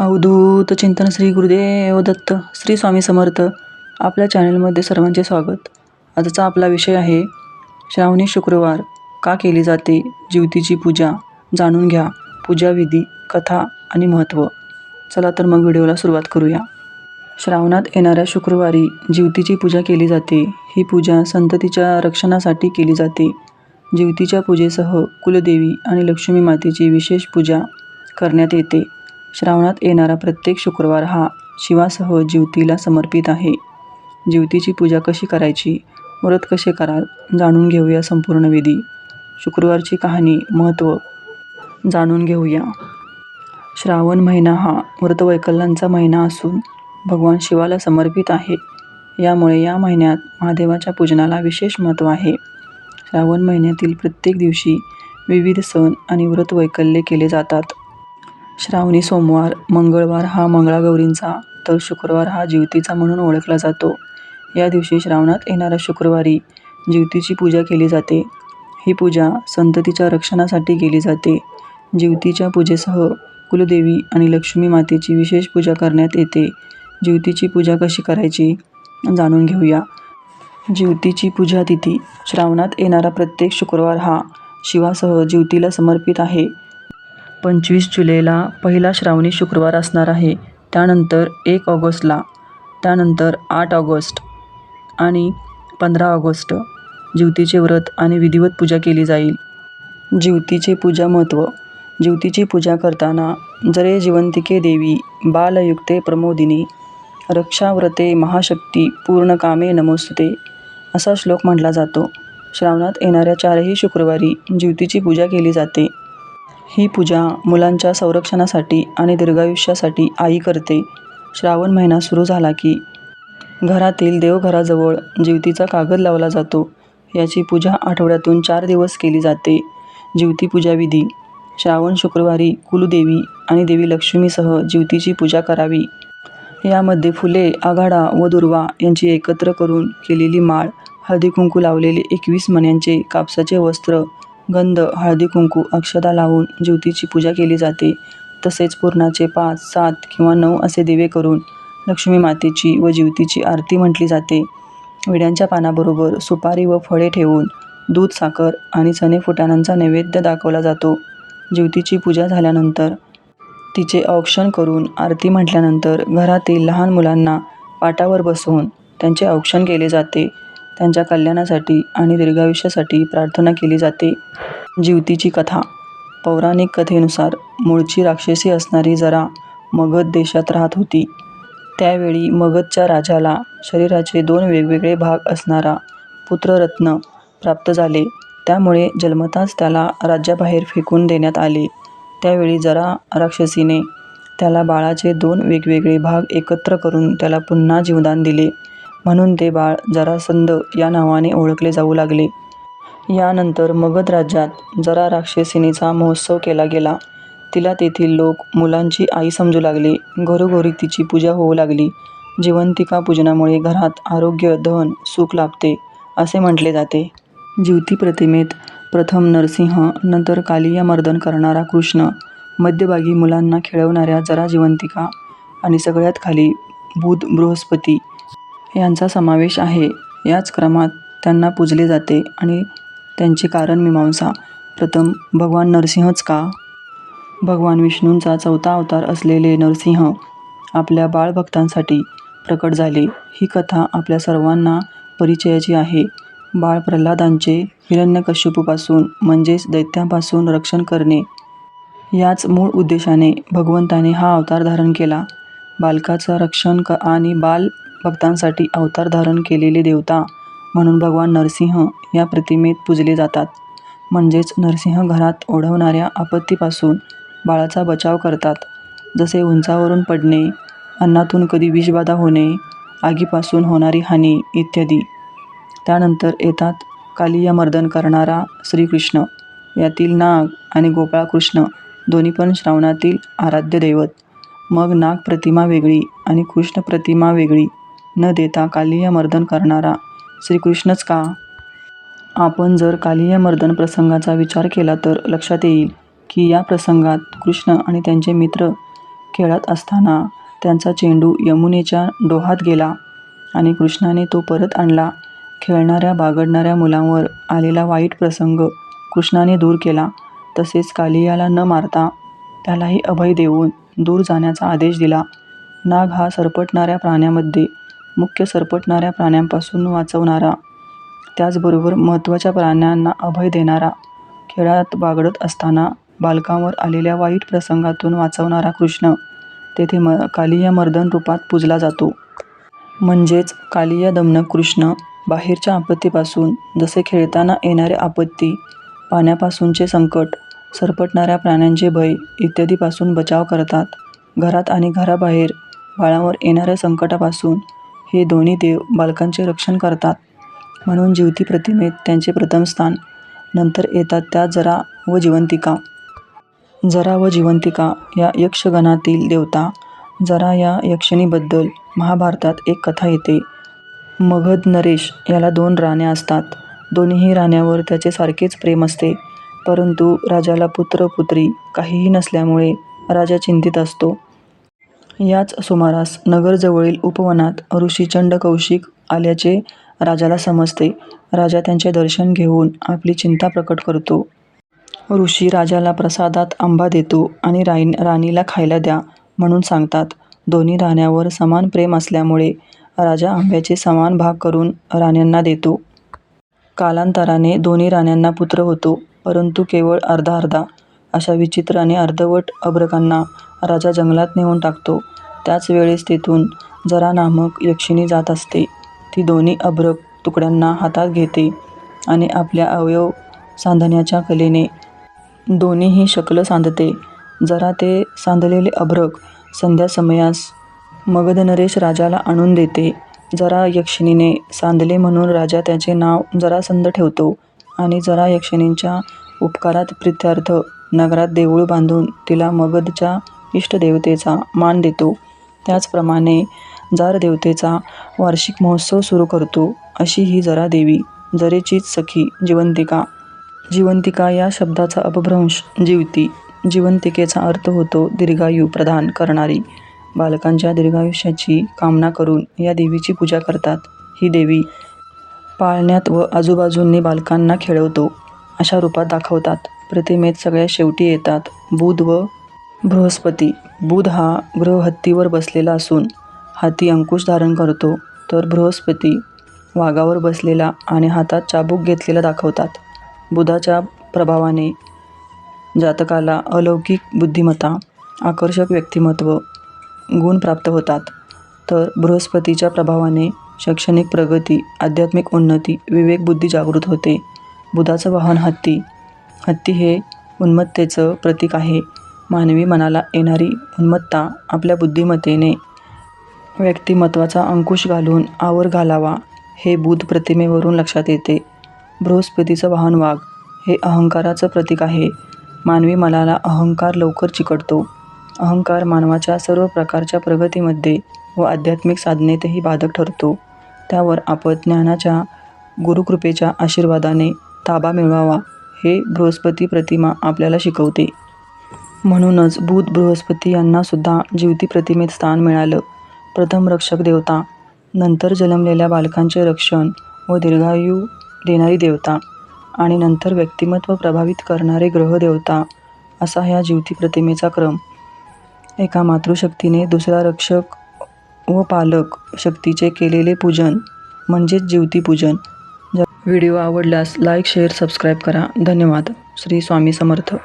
अवधूत चिंतन श्री गुरुदेव दत्त श्री स्वामी समर्थ आपल्या चॅनलमध्ये सर्वांचे स्वागत. आजचा आपला विषय आहे श्रावणी शुक्रवार का केली जाते? ज्योतीची पूजा. जाणून घ्या. पूजाविधी कथा आणि महत्त्व चला तर मग व्हिडिओला सुरुवात करूया. श्रावणात येणाऱ्या शुक्रवारी जीवतीची पूजा केली जाते. ही पूजा संततीच्या रक्षणासाठी केली जाते. जीवतीच्या पूजेसह कुलदेवी आणि लक्ष्मी मातेची विशेष पूजा करण्यात येते. श्रावणात येणारा प्रत्येक शुक्रवार हा शिवासह ज्योतीला समर्पित आहे. ज्योतीची पूजा कशी करायची? व्रत कसे कराल? जाणून घेऊया संपूर्ण विधी शुक्रवारची कहाणी महत्त्व. जाणून घेऊया. श्रावण महिना हा व्रतवैकल्यांचा महिना असून भगवान शिवाला समर्पित आहे. यामुळे या महिन्यात महादेवाच्या पूजनाला विशेष महत्त्व आहे. श्रावण महिन्यातील प्रत्येक दिवशी विविध सण आणि व्रतवैकल्ये केले जातात. श्रावणी सोमवार मंगळवार हा मंगळागौरींचा तर शुक्रवार हा जिवतीचा म्हणून ओळखला जातो. या दिवशी श्रावणात येणाऱ्या शुक्रवारी ज्योतीची पूजा केली जाते. ही पूजा संततीच्या रक्षणासाठी केली जाते. ज्योतीच्या पूजेसह कुलदेवी आणि लक्ष्मी मातेची विशेष पूजा करण्यात येते. ज्योतीची पूजा कशी करायची जाणून घेऊया. ज्योतीची पूजा तिथी श्रावणात येणारा प्रत्येक शुक्रवार हा शिवासह जिवतीला समर्पित आहे. पंचवीस जुलैला पहिला श्रावणी शुक्रवार असणार आहे. त्यानंतर एक ऑगस्टला त्यानंतर आठ ऑगस्ट आणि पंधरा ऑगस्ट. ज्युतीचे व्रत आणि विधिवत पूजा केली जाईल. ज्युतीचे पूजा महत्त्व ज्युतीची पूजा करताना जरे जिवंतिके देवी बालयुक्ते प्रमोदिनी रक्षाव्रते महाशक्ती पूर्ण कामे नमोस्तुते असा श्लोक म्हटला जातो. श्रावणात येणाऱ्या चारही शुक्रवारी ज्युतीची पूजा केली जाते. ही पूजा मुलांच्या संरक्षणासाठी आणि दीर्घायुष्यासाठी आई करते. श्रावण महिना सुरू झाला की घरातील देवघराजवळ जीवतीचा कागद लावला जातो. याची पूजा आठवड्यातून चार दिवस केली जाते. जीवती पूजा विधी. श्रावण शुक्रवारी कुलदेवी आणि देवी लक्ष्मीसह जिवतीची पूजा करावी. यामध्ये फुले आघाडा व दुर्वा यांची एकत्र करून केलेली माळ हळदी कुंकू लावलेले एकवीस मण्यांचे कापसाचे वस्त्र गंध हळदी कुंकू अक्षता लावून ज्योतीची पूजा केली जाते. तसेच पूर्णाचे पाच सात किंवा नऊ असे दिवे करून लक्ष्मी मातेची व ज्योतीची आरती म्हटली जाते. विड्यांच्या पानाबरोबर सुपारी व फळे ठेवून दूध साखर आणि चणे फुटाण्यांचा नैवेद्य दाखवला जातो. ज्योतीची पूजा झाल्यानंतर तिचे औक्षण करून आरती म्हटल्यानंतर घरातील लहान मुलांना पाटावर बसवून त्यांचे औक्षण केले जाते. त्यांच्या कल्याणासाठी आणि दीर्घायुष्यासाठी प्रार्थना केली जाते. जीवतीची कथा. पौराणिक कथेनुसार मूळची राक्षसी असणारी जरा मगध देशात राहत होती. त्यावेळी मगधच्या राजाला शरीराचे दोन वेगवेगळे भाग असणारा पुत्ररत्न प्राप्त झाले. त्यामुळे जन्मताच त्याला राज्याबाहेर फेकून देण्यात आले. त्यावेळी जरा राक्षसीने त्याला बाळाचे दोन वेगवेगळे भाग एकत्र करून त्याला पुन्हा जीवदान दिले. म्हणून ते बाळ जरासंध या नावाने ओळखले जाऊ लागले. यानंतर मगध राज्यात जरा राक्षसिनीचा महोत्सव केला गेला. तिला तेथील लोक मुलांची आई समजू लागले. घरोघरी तिची पूजा होऊ लागली. जिवंतिका पूजनामुळे घरात आरोग्य धन सुख लाभते असे म्हटले जाते. ज्योती प्रतिमेत प्रथम नरसिंह नंतर कालिया मर्दन करणारा कृष्ण मध्यभागी मुलांना खेळवणाऱ्या जरा जिवंतिका आणि सगळ्यात खाली बुध बृहस्पती यांचा समावेश आहे. याच क्रमात त्यांना पूजले जाते आणि त्यांची कारणमीमांसा प्रथम भगवान नरसिंहच का? भगवान विष्णूंचा चौथा अवतार असलेले नरसिंह आपल्या बाळभक्तांसाठी प्रकट झाले. ही कथा आपल्या सर्वांना परिचयाची आहे. बाळ प्रल्हादांचे हिरण्यकश्यपूपासून म्हणजेच दैत्यांपासून रक्षण करणे. याच मूळ उद्देशाने भगवंताने हा अवतार धारण केला. बालकाचं रक्षण क आणि बाल भक्तांसाठी अवतार धारण केलेले देवता म्हणून भगवान नरसिंह या प्रतिमेत पूजले जातात. म्हणजेच नरसिंह घरात ओढवणाऱ्या आपत्तीपासून बाळाचा बचाव करतात. जसे उंचावरून पडणे अन्नातून कधी विषबाधा होणे आगीपासून होणारी हानी इत्यादी. त्यानंतर येतात कालिया मर्दन करणारा श्रीकृष्ण. यातील नाग आणि गोपाळकृष्ण दोन्ही पण श्रावणातील आराध्य दैवत. मग नाग प्रतिमा वेगळी आणि कृष्ण प्रतिमा वेगळी. न देता कालिया मर्दन करणारा श्रीकृष्णच का आपण जर कालिया मर्दन प्रसंगाचा विचार केला तर लक्षात येईल की या प्रसंगात कृष्ण आणि त्यांचे मित्र खेळत असताना त्यांचा चेंडू यमुनेच्या डोहात गेला आणि कृष्णाने तो परत आणला. खेळणाऱ्या बागडणाऱ्या मुलांवर आलेला वाईट प्रसंग कृष्णाने दूर केला. तसेच कालियाला न मारता त्यालाही अभय देऊन दूर जाण्याचा आदेश दिला. नाग हा सरपटणाऱ्या प्राण्यामध्ये मुख्य सरपटणाऱ्या प्राण्यांपासून वाचवणारा, त्याचबरोबर महत्त्वाच्या प्राण्यांना अभय देणारा, खेळात बागडत असताना बालकांवर आलेल्या वाईट प्रसंगातून वाचवणारा कृष्ण तेथे म कालियामर्दन रूपात पूजला जातो. म्हणजेच कालियादमनक कृष्ण बाहेरच्या आपत्तीपासून जसे खेळताना येणारे आपत्ती, पाण्यापासूनचे संकट, सरपटणाऱ्या प्राण्यांचे भय इत्यादीपासून बचाव करतात, घरात आणि घराबाहेर बाळावर येणाऱ्या संकटापासून हे दोन्ही देव बालकांचे रक्षण करतात. म्हणून जिवती प्रतिमेत त्यांचे प्रथम स्थान. नंतर येतात त्या जरा व जिवंतिका. जरा व जिवंतिका या यक्षगणातील देवता. जरा या यक्षिणीबद्दल महाभारतात एक कथा येते. मगध नरेश याला दोन राण्या असतात. दोन्हीही राण्यावर त्याचे सारखेच प्रेम असते. परंतु राजाला पुत्र पुत्री काहीही नसल्यामुळे राजा चिंतित असतो. याच सुमारास नगरजवळील उपवनात ऋषी चंडकौशिक आल्याचे राजाला समजते. राजा त्यांचे दर्शन घेऊन आपली चिंता प्रकट करतो. ऋषी राजाला प्रसादात आंबा देतो आणि राणीला खायला द्या म्हणून सांगतात. दोन्ही राण्यांवर समान प्रेम असल्यामुळे राजा आंब्याचे समान भाग करून राण्यांना देतो. कालांतराने दोन्ही राण्यांना पुत्र होतो, परंतु केवळ अर्धा अर्धा. अशा विचित्र आणि अर्धवट अभ्रकांना राजा जंगलात नेऊन टाकतो. त्याच वेळेस तेथून जरा नामक यक्षिणी जात असते. ती दोन्ही अभ्रक तुकड्यांना हातात घेते आणि आपल्या अवयव सांधण्याच्या कलेने दोन्हीही शकलं सांधते. जरा ते सांधलेले अभ्रक संध्यासमयास मगधनरेश राजाला आणून देते. जरा यक्षिणीने सांधले म्हणून राजा त्याचे नाव जरासंध ठेवतो आणि जरा यक्षिणींच्या उपकारात प्रीत्यर्थ नगरात देऊळ बांधून तिला मगधच्या इष्टदेवतेचा मान देतो. त्याचप्रमाणे जार देवतेचा वार्षिक महोत्सव सुरू करतो. अशी ही जरा देवी. जरेचीच सखी जिवंतिका. जिवंतिका या शब्दाचा अपभ्रंश जीवती जिवंतिकेचा अर्थ होतो दीर्घायू प्रदान करणारी. बालकांच्या दीर्घायुष्याची कामना करून या देवीची पूजा करतात. ही देवी पाळण्यात व आजूबाजूंनी बालकांना खेळवतो अशा रूपात दाखवतात. प्रतिमेत सगळ्या शेवटी येतात बुध व बृहस्पती. बुध हा ग्रह हत्तीवर बसलेला असून हाती अंकुश धारण करतो, तर बृहस्पती वाघावर बसलेला आणि हातात चाबूक घेतलेला दाखवतात. बुधाच्या प्रभावाने जातकाला अलौकिक बुद्धिमत्ता, आकर्षक व्यक्तिमत्व गुण प्राप्त होतात, तर बृहस्पतीच्या प्रभावाने शैक्षणिक प्रगती, आध्यात्मिक उन्नती, विवेकबुद्धी जागृत होते. बुधाचं वाहन हत्ती. हत्ती हे उन्मत्तेचं प्रतीक आहे. मानवी मनाला येणारी उन्मत्ता आपल्या बुद्धिमत्तेने व्यक्तिमत्त्वाचा अंकुश घालून आवर घालावा, हे बुध प्रतिमेवरून लक्षात येते. बृहस्पतीचं वाहन वाघ. हे अहंकाराचं प्रतीक आहे. मानवी मनाला अहंकार लवकर चिकटतो. अहंकार मानवाच्या सर्व प्रकारच्या प्रगतीमध्ये व आध्यात्मिक साधनेतही बाधक ठरतो. त्यावर आपण ज्ञानाच्या, गुरुकृपेच्या आशीर्वादाने ताबा मिळवावा, हे बृहस्पती प्रतिमा आपल्याला शिकवते. म्हणूनच बुध, बृहस्पती यांनासुद्धा जिवती प्रतिमेत स्थान मिळालं. प्रथम रक्षक देवता, नंतर जन्मलेल्या बालकांचे रक्षण व दीर्घायू देणारी देवता आणि नंतर व्यक्तिमत्व प्रभावित करणारे ग्रहदेवता असा ह्या जीवती प्रतिमेचा क्रम. एका मातृशक्तीने दुसरा रक्षक व पालक शक्तीचे केलेले पूजन म्हणजेच जिवतीपूजन. व्हिडिओ आवडल्यास लाईक, शेअर, सबस्क्राईब करा. धन्यवाद. श्री स्वामी समर्थ.